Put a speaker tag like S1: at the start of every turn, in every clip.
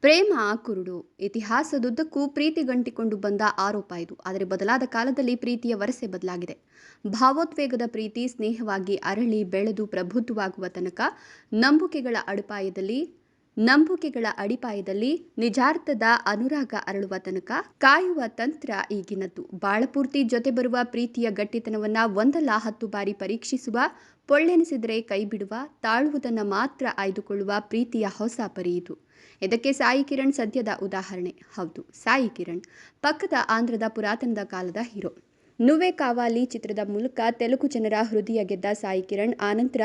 S1: ಪ್ರೇಮ ಕುರುಡು. ಇತಿಹಾಸದುದ್ದಕ್ಕೂ ಪ್ರೀತಿ ಗಂಟಿಕೊಂಡು ಬಂದ ಆರೋಪ ಇದು. ಆದರೆ ಬದಲಾದ ಕಾಲದಲ್ಲಿ ಪ್ರೀತಿಯ ವರಸೆ ಬದಲಾಗಿದೆ. ಭಾವೋದ್ವೇಗದ ಪ್ರೀತಿ, ಸ್ನೇಹವಾಗಿ ಅರಳಿ ಬೆಳೆದು ಪ್ರಬುದ್ಧವಾಗುವ ತನಕ ನಂಬಿಕೆಗಳ ಅಡಿಪಾಯದಲ್ಲಿ ನಂಬುಕೆಗಳ ಅಡಿಪಾಯದಲ್ಲಿ ನಿಜಾರ್ಥದ ಅನುರಾಗ ಅರಳುವ ತನಕ ಕಾಯುವ ತಂತ್ರ ಈಗಿನದ್ದು. ಬಾಳಪೂರ್ತಿ ಜೊತೆ ಬರುವ ಪ್ರೀತಿಯ ಗಟ್ಟಿತನವನ್ನ ಒಂದಲ್ಲ ಹತ್ತು ಬಾರಿ ಪರೀಕ್ಷಿಸುವ, ಪೊಳ್ಳೆನಿಸಿದರೆ ಕೈಬಿಡುವ ತಾಳುವುದನ್ನು ಮಾತ್ರ ಆಯ್ದುಕೊಳ್ಳುವ ಪ್ರೀತಿಯ ಹೊಸ ಪರಿ ಇದು. ಇದಕ್ಕೆ ಸಾಯಿ ಕಿರಣ್ ಸದ್ಯದ ಉದಾಹರಣೆ. ಹೌದು, ಸಾಯಿ ಕಿರಣ್, ಪಕ್ಕದ ಆಂಧ್ರದ ಪುರಾತನದ ಕಾಲದ ಹೀರೋ. ನುವೆ ಕಾವಾಲಿ ಚಿತ್ರದ ಮೂಲಕ ತೆಲುಗು ಜನರ ಹೃದಯ ಗೆದ್ದ ಸಾಯಿ ಕಿರಣ್, ಆನಂತರ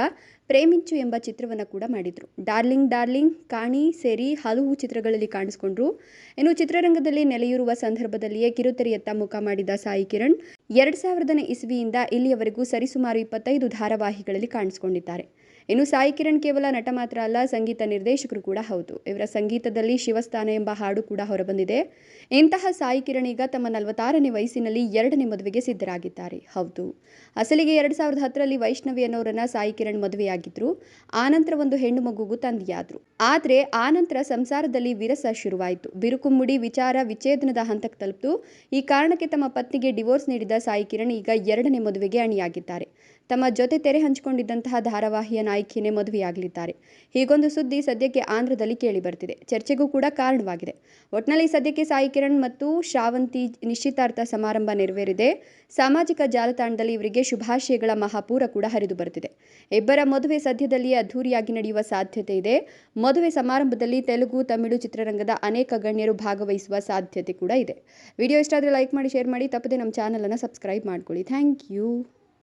S1: ಪ್ರೇಮಿಂಚು ಎಂಬ ಚಿತ್ರವನ್ನು ಕೂಡ ಮಾಡಿದರು. ಡಾರ್ಲಿಂಗ್ ಡಾರ್ಲಿಂಗ್, ಕಾಣಿ ಸೇರಿ ಹಲವು ಚಿತ್ರಗಳಲ್ಲಿ ಕಾಣಿಸಿಕೊಂಡ್ರು. ಇನ್ನು ಚಿತ್ರರಂಗದಲ್ಲಿ ನೆಲೆಯೂರುವ ಸಂದರ್ಭದಲ್ಲಿಯೇ ಕಿರುತೆರೆಯತ್ತ ಮುಖ ಮಾಡಿದ ಸಾಯಿ ಕಿರಣ್, ಎರಡು ಸಾವಿರದನೇ ಇಸ್ವಿಯಿಂದ ಇಲ್ಲಿಯವರೆಗೂ ಸರಿಸುಮಾರು ಇಪ್ಪತ್ತೈದು ಧಾರಾವಾಹಿಗಳಲ್ಲಿ ಕಾಣಿಸಿಕೊಂಡಿದ್ದಾರೆ. ಇನ್ನು ಸಾಯಿ ಕಿರಣ್ ಕೇವಲ ನಟ ಮಾತ್ರ ಅಲ್ಲ, ಸಂಗೀತ ನಿರ್ದೇಶಕರು ಕೂಡ ಹೌದು. ಇವರ ಸಂಗೀತದಲ್ಲಿ ಶಿವಸ್ಥಾನ ಎಂಬ ಹಾಡು ಕೂಡ ಹೊರಬಂದಿದೆ. ಇಂತಹ ಸಾಯಿ ಕಿರಣ್ ಈಗ ತಮ್ಮ ನಲವತ್ತಾರನೇ ವಯಸ್ಸಿನಲ್ಲಿ ಎರಡನೇ ಮದುವೆಗೆ ಸಿದ್ಧರಾಗಿದ್ದಾರೆ. ಹೌದು. ಅಸಲಿಗೆ ಎರಡು ಸಾವಿರದ ಹತ್ತರಲ್ಲಿ ವೈಷ್ಣವಿ ಅನ್ನೋರನ್ನ ಸಾಯಿ ಕಿರಣ್ ಮದುವೆಯಾಗಿದ್ರು. ಆನಂತರ ಒಂದು ಹೆಣ್ಣು ಮಗುಗೂ ತಂದೆಯಾದ್ರು. ಆದರೆ ಆನಂತರ ಸಂಸಾರದಲ್ಲಿ ವಿರಸ ಶುರುವಾಯಿತು. ಬಿರುಕುಮ್ಮುಡಿ ವಿಚಾರ ವಿಚ್ಛೇದನದ ಹಂತಕ್ಕೆ ತಲುಪಿತು ಈ ಕಾರಣಕ್ಕೆ ತಮ್ಮ ಪತ್ನಿಗೆ ಡಿವೋರ್ಸ್ ನೀಡಿದ ಸಾಯಿ ಕಿರಣ್ ಈಗ ಎರಡನೇ ಮದುವೆಗೆ ಅಣಿಯಾಗಿದ್ದಾರೆ. ತಮ್ಮ ಜೊತೆ ತೆರೆ ಹಂಚಿಕೊಂಡಿದ್ದಂತಹ ಧಾರಾವಾಹಿಯ ನಾಯಕಿಯನ್ನೇ ಮದುವೆಯಾಗಲಿದ್ದಾರೆ. ಹೀಗೊಂದು ಸುದ್ದಿ ಸದ್ಯಕ್ಕೆ ಆಂಧ್ರದಲ್ಲಿ ಕೇಳಿ ಬರ್ತಿದೆ ಚರ್ಚೆಗೂ ಕೂಡ ಕಾರಣವಾಗಿದೆ. ಒಟ್ನಲ್ಲಿ ಸದ್ಯಕ್ಕೆ ಸಾಯಿ ಕಿರಣ್ ಮತ್ತು ಶ್ರಾವಂತಿ ನಿಶ್ಚಿತಾರ್ಥ ಸಮಾರಂಭ ನೆರವೇರಿದೆ. ಸಾಮಾಜಿಕ ಜಾಲತಾಣದಲ್ಲಿ ಇವರಿಗೆ ಶುಭಾಶಯಗಳ ಮಹಾಪೂರ ಕೂಡ ಹರಿದು ಬರ್ತಿದೆ. ಇಬ್ಬರ ಮದುವೆ ಸದ್ಯದಲ್ಲಿಯೇ ಅದ್ದೂರಿಯಾಗಿ ನಡೆಯುವ ಸಾಧ್ಯತೆ ಇದೆ. ಮದುವೆ ಸಮಾರಂಭದಲ್ಲಿ ತೆಲುಗು, ತಮಿಳು ಚಿತ್ರರಂಗದ ಅನೇಕ ಗಣ್ಯರು ಭಾಗವಹಿಸುವ ಸಾಧ್ಯತೆ ಕೂಡ ಇದೆ. ವಿಡಿಯೋ ಇಷ್ಟ ಆದರೆ ಲೈಕ್ ಮಾಡಿ, ಶೇರ್ ಮಾಡಿ. ತಪ್ಪದೆ ನಮ್ಮ ಚಾನಲನ್ನು ಸಬ್ಸ್ಕ್ರೈಬ್ ಮಾಡ್ಕೊಳ್ಳಿ. Thank you.